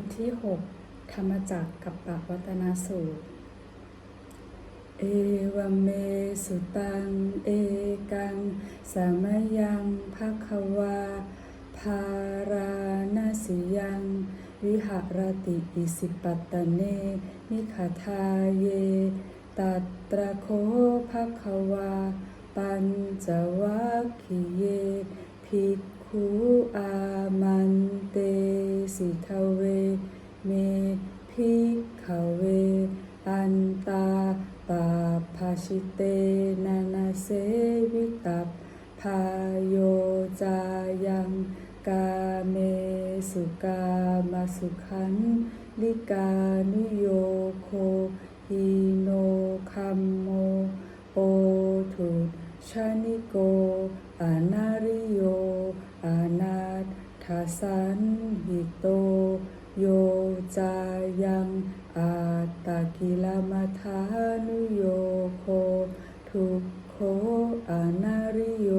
ทที่ 6 ธรรมจักรกับปวัตนาสูตร เอวเมสุตัง เอกัง สามยังภะควา ภาราณสิยัง วิหารติอิสิปัตตเน มิขทาเย ตัตระโคภะควา ปัญจวัคคีเย ภิก ขุอามันเตสิทเว เมภิกขเว อันตาปาภาชิเตนานาเสวิตัปพาโยจายังกาเมสุกามาสุขันลิกานุโยโคฮิโนคัมโมโอทุชานิโกอานาริโย ทาสันหิโต โยจายังอาตากิลามาทานุโยโค ทุกโคอานาริโย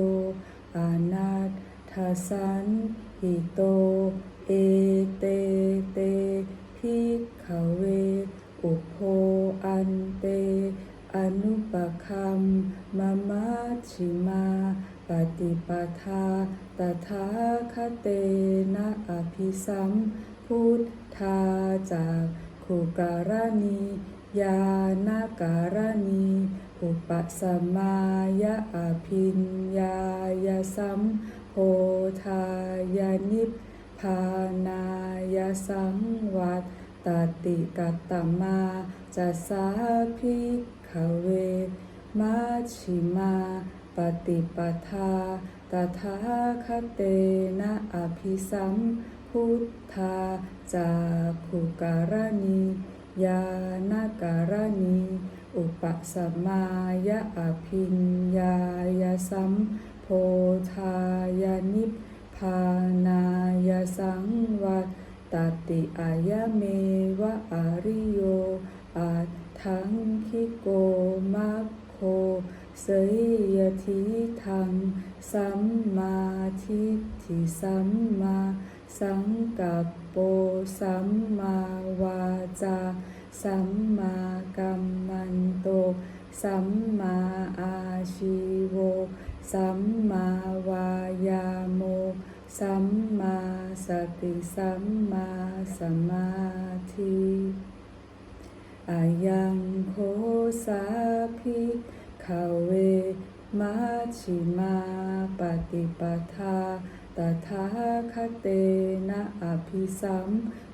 อานาถทาสันหิโต เอเตเตภิกขเว อุโพอันเต อนุปคัมมามัชชิมา ปฏิปทา ตถาคเตนะอภิสัมพุทธาจากขุการณียานการณีอุปสมมายะอภิญญายสัมโพธายานิพพานายสังวัตตติกัตตมาจะสาภิกขเวมัชชิมา ปฏิปทา ตถาคเตนะอภิสัมพุทธาจากขุการณียานการณีอุปสมายะอภิญญายสัมโพธายานิพพานายสังวัตตติอายเมวะอริโยอาทังคิโกมัคโคเสยยทิทัง สัมมาทิฏฐิสัมมาสังกัปโปสัมมาวาจา สัมมากัมมันโต สัมมาอาชีโว สัมมาวายาโม สัมมาสติสัมมาสมาธิอายังโคสาภิขเว มัชชิมาปฏิปทาตถาคเตนะอภิสัม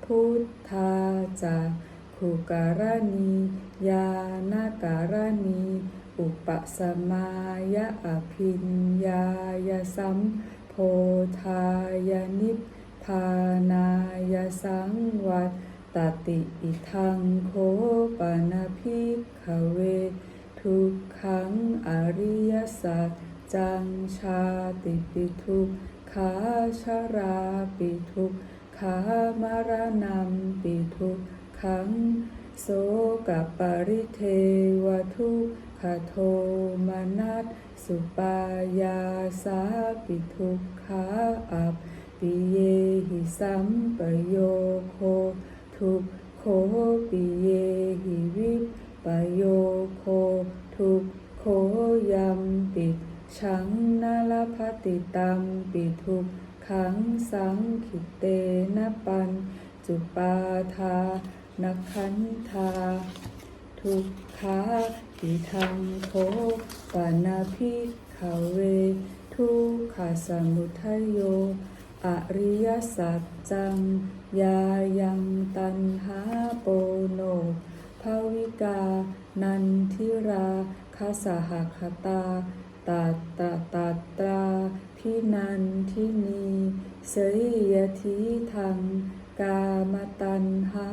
พุทธาจากขุการณียานการณีอุปสมายะอภิญญายสัมโพธายนิพพานายสังวัตตติอิทังโคปนาภิกขเว ทุก ขังอริยสัจจังชาติปิทุกขาชราปิทุกขามารณัมปิทุกขังโสกปริเทวทุกขโทมนัสสุปายาสาปิทุกขาอัปปิเยหิสัมปโยโคทุกโคปิเยหิวิปปโยโค ทุกโคยัมปิชังนาลพติตัมปิทุกขังสังขิเตนะปัญจุปาทานักขันธาทุกขาทิทังโคปานาภิกขเว ทุกขาสมุทัยโย อริยสัจจัง ยายังตันหาโปโนภาวิกา นันทิราคาสหคตาตัตตะตัตราพินันทินีเสยยทิทังกามตันหา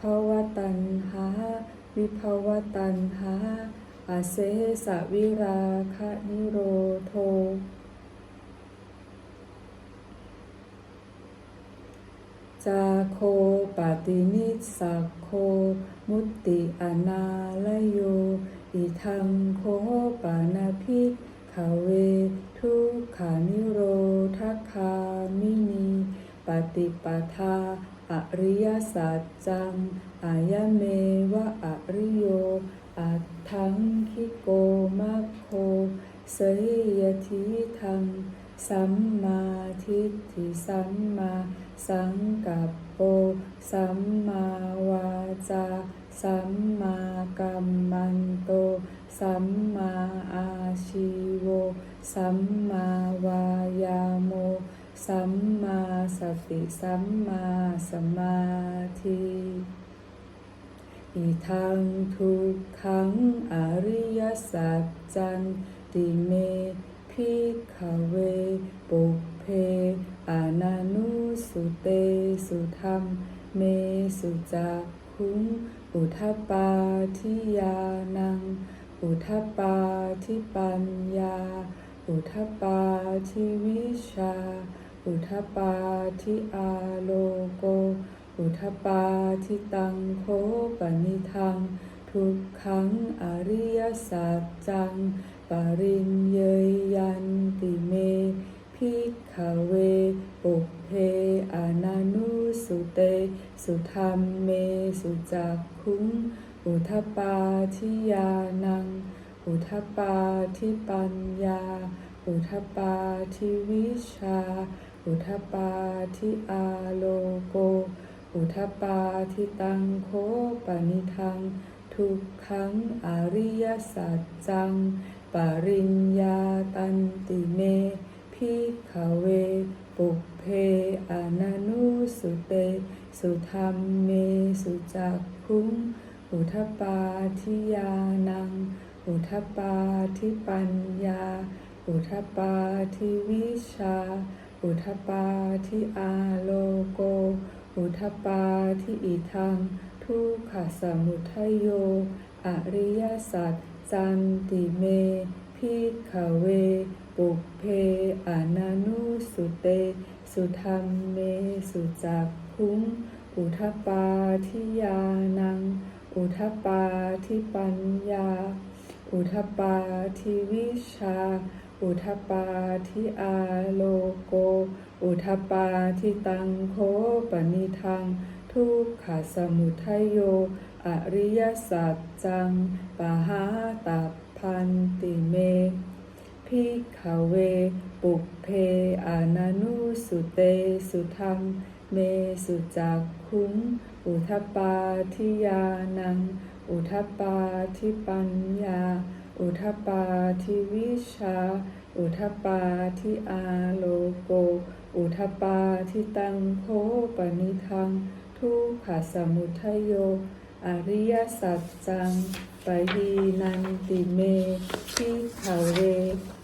ภวตันหา วิภวตันหาอาเสสวิราคะนิโรโท จาโคปตินิสสกโค มุตติอนาลโย อิทังโคปานาภิขเวทุขานิโรธคามินีปฏิปทาอริยสัจจัง อายะเมวะอริโย อัตถังคิโกมัคโค เสยยทิทัง สัมมาทิฏฐิสัมมาสังกัปโป สัมมาวาจา สัมมากัมมันโต สัมมาอาชีโว สัมมาวายาโม สัมมาสติสัมมาสมาธิอิทังทุกขังอริยสัจจันติเม พิกขเวปุเพอานานุสุเตสุธรรม เมสุจักขุงอุทปาทิยานัง อุทปาทิปัญญา อุทปาทิวิชา อุทปาทิอาโลโก อุทปปาทิตังโคปนิทัง ทุกขังอริยสัจจัง ปริญเยยยันติเมพิกขเวปุเพอานานุสุเต สุธรรมเมสุจักขุงอุทปาทิยานัง อุทปาทิปัญญา อุทปาทิวิชา อุทปาทิอาโลโก อุทปาทิตังโคปนิทัง ทุกขังอริยสัจจัง ปริญญาตันติเมพิกขเว ปุเพอนานุสุเต สุธรรมเมสุจักขุงอุทปาทิยานัง อุทปาทิปัญญา อุทปาทิวิชา อุทปาทิอาโลโก อุทปาทิอิทัง ทุกขสมุทัยโย อริยสัจ จันติเมพิกขเว ปุพเพอนานุสุเต สุธรรมเมสุจักขุงอุทปาทิยานัง อุทปาทิปัญญา อุทปาทิวิชา อุทปาทิอาโลโก อุทปปาทิตังโคปนิทัง ทุกขสมุทัยโย อริยสัจจังปะหาตัพพันติเมพิกขเว ปุเพอนานุสุเตสุธรรม เมสุจักขุงอุทปาทิยานัง อุทปาทิปัญญา อุทปาทิวิชา อุทปาทิอาโลโก อุทปปาทิตังโคปนิทัง ทุกขสมุทัยโย อริยสัจจังปหีนันติเมพิกขเว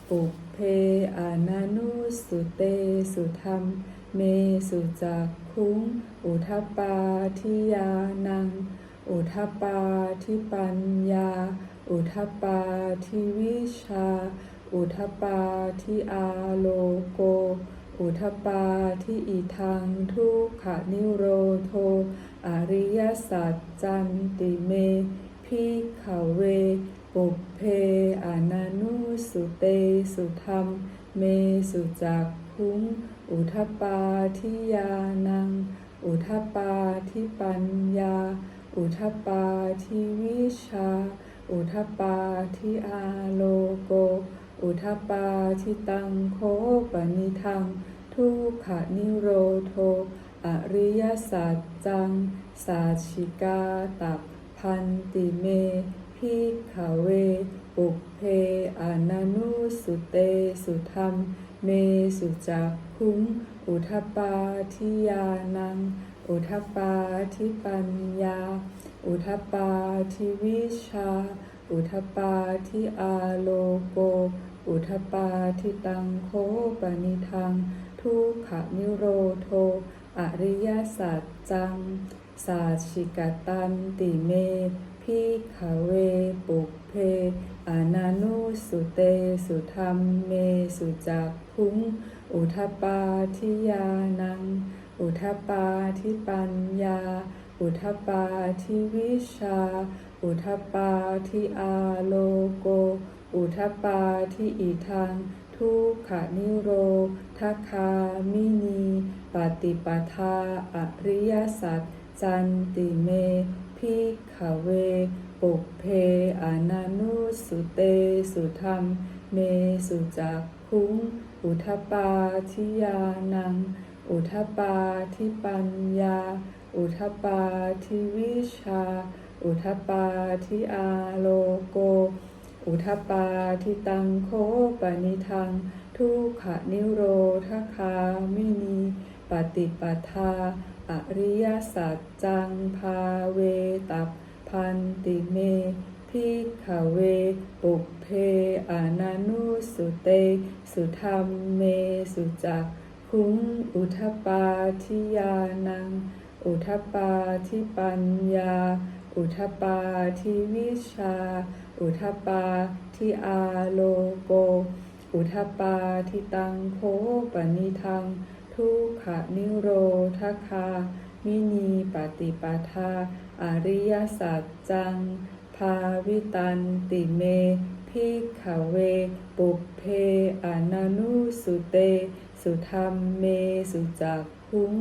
ปุเพอานานุสุเตสุธรรม เมสุจักขุงอุทปาทิยานัง อุทปาทิปัญญา อุทปาทิวิชา อุทปปาทิอาโลโก อุทปาทิอิทังทุกขนิโรโท อริยสัจจันติเมพิขเว ปุพเพอนานุสุเตสุธรรม เมสุจักขุงอุทปาทิยานัง อุทปาทิปัญญา อุทปาทิวิชา อุทปปาทิอาโลโก อุทปปาทิตังโคปนิทัง ทุกขนิโรโท อริยสัจจัง สาชิกาตัพพันติเมพิขเว ปุพเพอนานุสุเตสุธรรม เมสุจักขุงอุทปาทิยานัง อุทปาทิปัญญา อุทปาทิวิชา อุทปาทิอาโลโก อุทปาทิตังโคปนิทัง ทุกขนิโรโท อริยสัจจัง สาชิกตันติเมพิขเวปุเพอานานุสุเตสุธรรมเมสุจักขุงอุทปาทิยานัง อุทปาทิปัญญา อุทปาทิวิชา อุทปาทิอาโลโก อุทปาทิอิทัง ทุกขนิโรธคามินี ปฏิปทาอริยสัจจันติเมพิขเว ปุเพอนานุสุเตสุธรรม เมสุจักคุงอุทปาทิยานัง อุทปาทิปัญญา อุทปาทิวิชา อุทปาทิอาโลโก อุทปาทิตังโคปนิทัง ทุกขนิโรธคามินีปฏิปทา อริยสัจจังภาเวตับพันติเมพิขเว ปุเพอนานุสุเต สุธรรมเมสุจักคุงอุทปาทิยานัง อุทปาทิปัญญา อุทปาทิวิชา อุทปาทิอาโลโก อุทปาทิตังโคปนิทัง ทุกขนิโรธคา มินีปฏิปทา อริยสัจจัง ภาวิตันติเมพิกขเว ปุเพอนานุสุเต สุธรรมเมสุจักคุง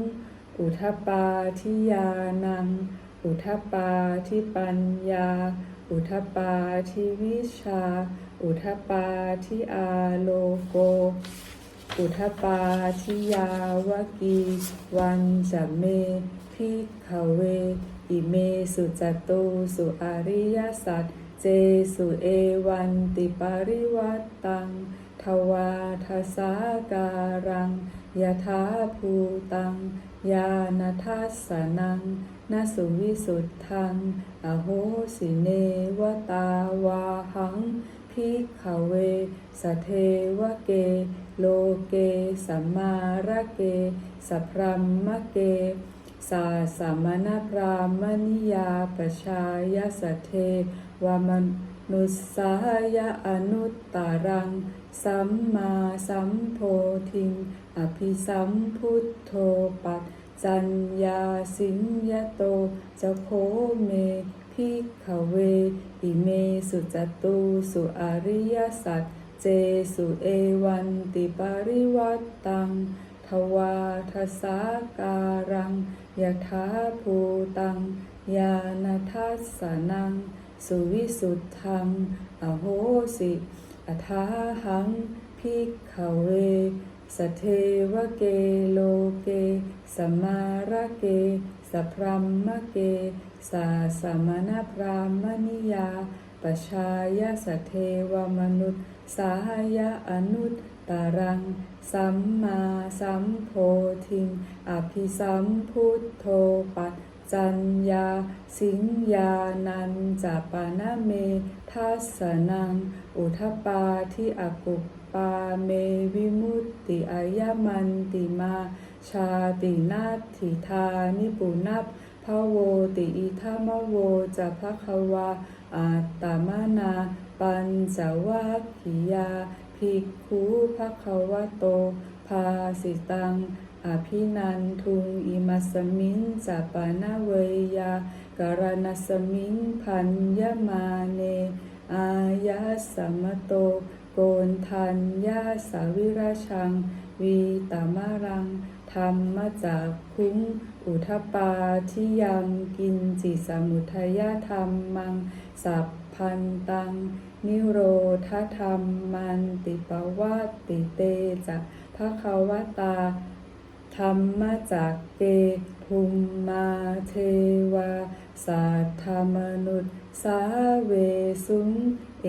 อุทปาทิยานัง อุทปาทิปัญญา อุทปาทิวิชา อุทปาทิอาโลโก อุทปาทิยาวกีวันจะเมพิกขเว อิเมสุจตุสุอริยสัจเจสุเอวันติปริวัตตังทวาทสาการังยถาภูตัง ญาณทัสสนังนสุวิสุทธัง อโหสิเนวตาวาหังพิกขเว สเทวเก โลเก สัมมาระเก สัพพรัมมะเก สาสามณพรามณิยาปชายสเทวามนุสสายะอนุตตารัง สัมมาสัมโพธิง อภิสัมพุทโธปัจจัญญาสิญญโตจะโคเมพิกขเว อิเมสุจตุสุอริยสัจเจสุเอวันติปริวัตตังทวาทสาการังยถาภูตังญาณทัสสนัง สุวิสุทธัง อโหสิ อทาหังพิกขเว สเทวเกโลเก สมมาระเกสัพรัมมะเก สาสมณพรามณิยาปชายสเทวมนุษย์ สายะอนุตตารัง สัมมาสัมโพธิง อภิสัมพุทโธปัจจัญญา สิญญานันจปานะเมทัสสนัง อุทปาทิอากุป ปาเมวิมุตติอายมันติมา ชาตินาทิธานิปุนับพะโวติอิทามโวจะภควาอาตตมนา ปัญจวัคคียาภิกขุภควโต ภาสิตัง อภินันทุงอิมัสมิงจะปานาเวยาการณสมิงพันยมาเน อายาสัมโต กนทัญญาสาวิราชัง วีตามารัง ธรรมจากคุ้ง อุทปาทิยังกินจิสมุทยธรรมมัง สัพพันตัง นิโรธธรรมมันติปวัตติเตจะภะคะวตา ธรรมจากเก ภูมิมาเทวาสัทธมนุษย์สาเวสุงเอ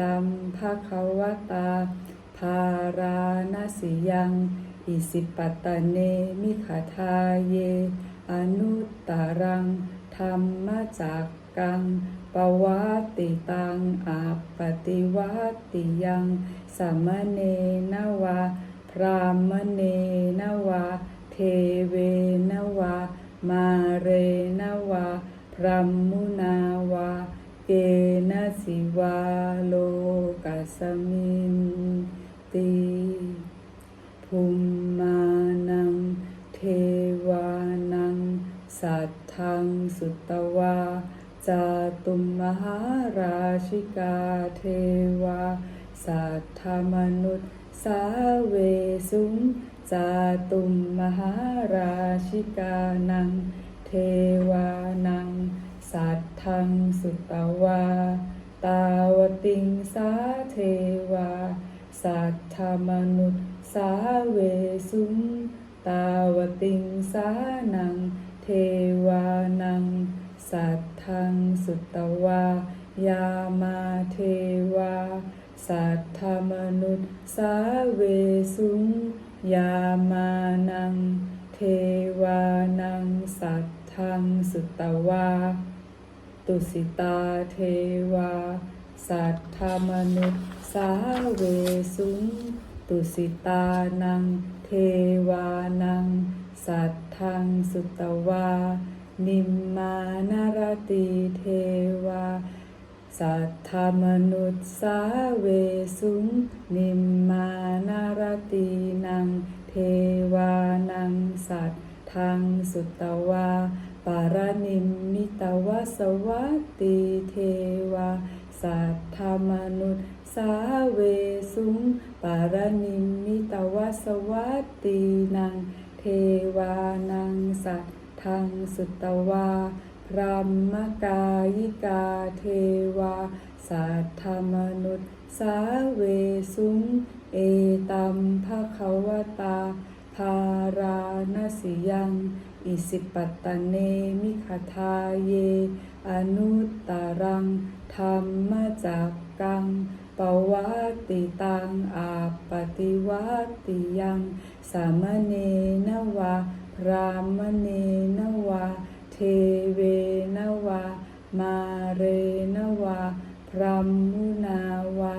ตัมภะคะวตา ภาราณสิยังอิสิปตตเนมิขาทาเย อนุตตรังธรรมจากกังปวัตติตังอาปฏิวัตติยังสามเณนวาพรามเณนวา เทเวนวา มาเรนวา พรหมุนาวา เกณสิวาโลกัสมินติภูมิมานัง เทวานัง สัทธังสุตวาจาตุมมหาราชิกาเทวาสสัทธมนุษย์สาเวสุง จาตุมมหาราชิกานัง เทวานัง สัทธังสุตวา ตาวติงสาเทวา สัทธมนุษย์สาเวสุงตาวติงสานัง เทวานัง สัทธังสุตวา ยามาเทวา สัทธมนุษย์สาเวสุง ยามานัง เทวานัง สัตทัง สุตวา ตุสิตาเทวา สัทธมนุษย์สาเวสุงตุสิตานัง เทวานัง สัตทัง สุตวา นิมมานารติเทวาสัทธมนุษย์สาเวสุงนิมมาน สุตวาปารานิมมิตวสวัตติเทวาสัทธมนุษย์สาเวสุงปารานิมมิตวสวัตตินัง เทวานังสัทธังสุตวาพรหมกายิกาเทวาสัทธมนุษย์สาเวสุงเอตัมภะคะวตา ภาราณสิยัง อิสิปตตเนมิขทาเย อนุตตรังธรรมจักกังปวัตติตังอาปฏิวัตติยังสามเณนวาพรามเณนวาเทเวนวามาเรนวาพรหมุนาวา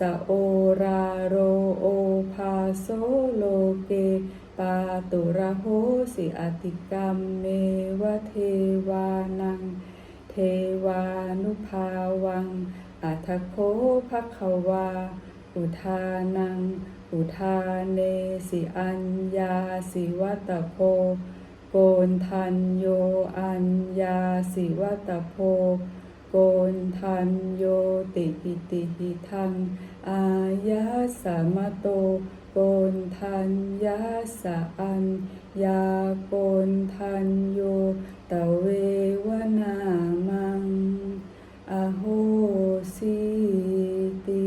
จะโอราโรโอภาโซโลเก ปาตุระโหสิอติกรรมเมวเทวานัง เทวานุภาวัง อัทโคภควา อุทานัง อุทาเนสิอัญญาสิวัตโพโกนทันโยอัญญาสิวัตโพ โกนทันโยติปิติหิทังอายะสัมโตโกนทันยะสะอัญยาโกนทันโยตเววนามัง อโหสิติ